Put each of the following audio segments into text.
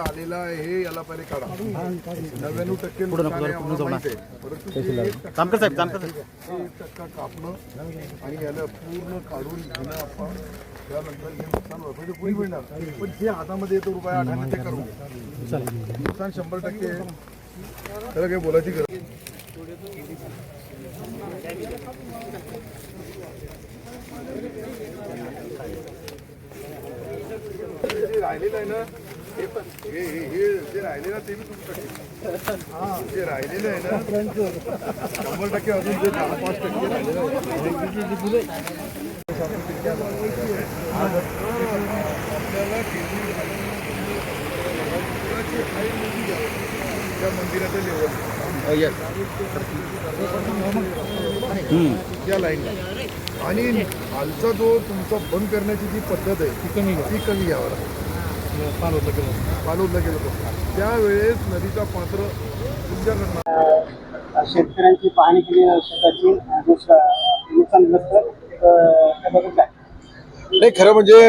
आलेला आहे हे याला पहिले काढा. नव्याण्णव टक्के नुकसान आहे आम्हाला माहिती आहे. परंतु ते एक टक्का जामकर साहेब जामकर साहेब. एक टक्का कापणं आणि याला पूर्ण काढून घेणं आपण त्यानंतर हे नुकसान भरपाई पुरी मिळणार? पण जे हातामध्ये येतो रुपये आठ आणि ते करू नुकसान शंभर टक्के आहे. त्याला काही बोलायची गरज राहिलेलं आहे ना हे हे जे राहिलेलं ते बी तुमचं जे राहिलेलं आहे ना शंभर टक्के अजून जे दहा पाच टक्के राहिलेलं आपल्याला त्या मंदिराचं लेवल या लाईनला आणि खालचा जो तुमचा बंद करण्याची जी पद्धत आहे ती कमी ती कमी घ्यावं लागेल पालवलं गेलं पालवलं गेलं त्यावेळेस नदीचा पात्र तुमच्याकडनं शेतकऱ्यांची पाहणी केली शेताची नुकसानग्रस्त नाही खरं म्हणजे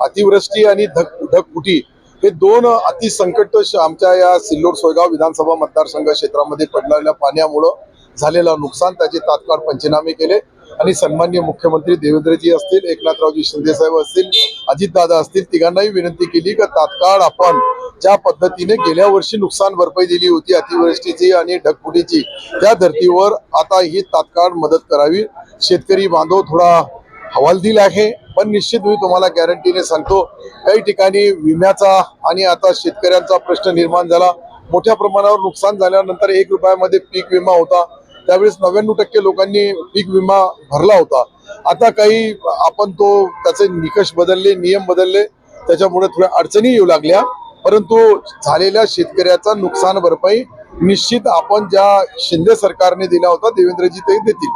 अतिवृष्टी आणि धग ढगफुटी हे दोन अतिसंकट श- आमच्या या सिल्लोड सोयगाव विधानसभा मतदारसंघ क्षेत्रामध्ये पडलेल्या पाण्यामुळं झालेलं नुकसान त्याचे तात्काळ पंचनामे केले. आणि सन्मान्य मुख्यमंत्री देवेंद्रजी असतील एकनाथरावजी शिंदे साहेब असतील अजितदादा असतील तिघांनाही विनंती केली की तात्काळ आपण ज्या पद्धतीने गेल्या वर्षी नुकसान भरपाई दिली होती अतिवृष्टीची आणि ढगफुटीची त्या धर्तीवर आता ही तात्काळ मदत करावी. शेतकरी बांधव थोडा हवालदिल आहे पण निश्चित मी तुम्हाला गॅरंटीने सांगतो काही ठिकाणी विम्याचा आणि आता शेतकऱ्यांचा प्रश्न निर्माण झाला. मोठ्या प्रमाणावर नुकसान झाल्यानंतर एक रुपयामध्ये पीक विमा होता. त्यावेळेस नव्याण्णव टक्के लोकांनी पीक विमा भरला होता. आता काही आपण तो त्याचे निकष बदलले नियम बदलले त्याच्यामुळे थोड्या अडचणी येऊ लागल्या. परंतु झालेल्या शेतकऱ्याचा नुकसान भरपाई निश्चित आपण ज्या शिंदे सरकारने दिला होता देवेंद्रजी ते देतील.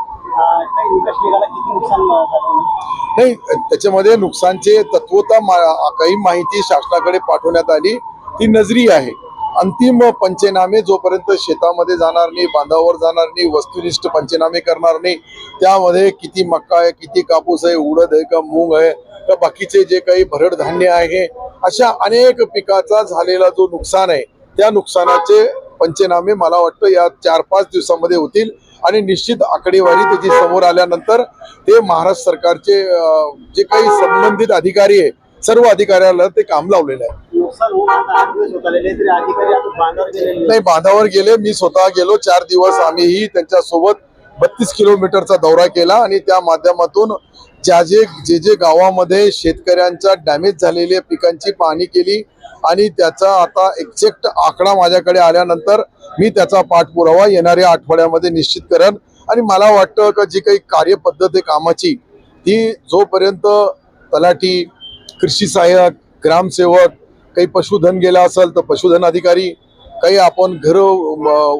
नाही त्याच्यामध्ये नुकसानचे तत्वता मा- काही माहिती शासनाकडे पाठवण्यात आली. ती नजरी आहे. अंतिम पंचनामे जोपर्यंत शेतामध्ये जाणार नाही बांधावर जाणार नाही वस्तुनिष्ठ पंचनामे करणार नाही त्यामध्ये किती मक्का आहे किती कापूस आहे उडद आहे का मूग आहे का बाकीचे जे काही भरड धान्य आहे अशा अनेक पिकाचा झालेला जो नुकसान आहे त्या नुकसानाचे पंचनामे मला वाटतं या चार पाच दिवसामध्ये होतील. आणि निश्चित आकडेवारी त्याची समोर आल्यानंतर ते महाराष्ट्र सरकारचे जे काही संबंधित अधिकारी आहे सर्व अधिकाऱ्याला ते काम लावलेलं आहे. नुकसान होऊन आता आठ दिवस होत आलेले तरी अधिकारी आता बांधावर गेलेले नाही. बांधावर गेले. मी स्वतः गेलो. चार दिवस आम्हीही त्यांच्यासोबत बत्तीस किलोमीटरचा दौरा केला आणि त्या माध्यमातून ज्या जे जे जे गावामध्ये शेतकऱ्यांच्या डॅमेज झालेल्या पिकांची पाहणी केली आणि त्याचा आता एक्झॅक्ट आकडा माझ्याकडे आल्यानंतर मी त्याचा पाठपुरावा येणाऱ्या आठवड्यामध्ये निश्चित करेन. आणि मला वाटतं का जी काही कार्यपद्धत आहे कामाची ती जोपर्यंत तलाठी कृषी सहाय्यक ग्रामसेवक काही पशुधन गेला असेल तर पशुधन अधिकारी काही आपण घरं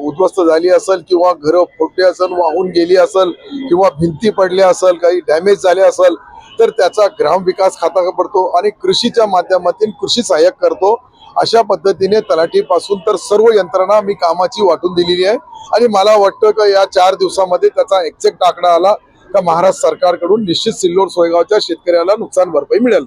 उद्ध्वस्त झाली असेल किंवा घरं फोटली असेल वाहून गेली असेल किंवा भिंती पडल्या असेल काही डॅमेज झाले असेल तर त्याचा ग्रामविकास खाता पडतो आणि कृषीच्या माध्यमातून कृषी सहाय्यक करतो. अशा पद्धतीने तलाठीपासून तर सर्व यंत्रणा मी कामाची वाटून दिलेली आहे. आणि मला वाटतं का या चार दिवसामध्ये त्याचा एक्झॅक्ट आकडा आला का महाराष्ट्र सरकारकडून निश्चित सिल्लोड सोयगावच्या शेतकऱ्याला नुकसान भरपाई मिळेल.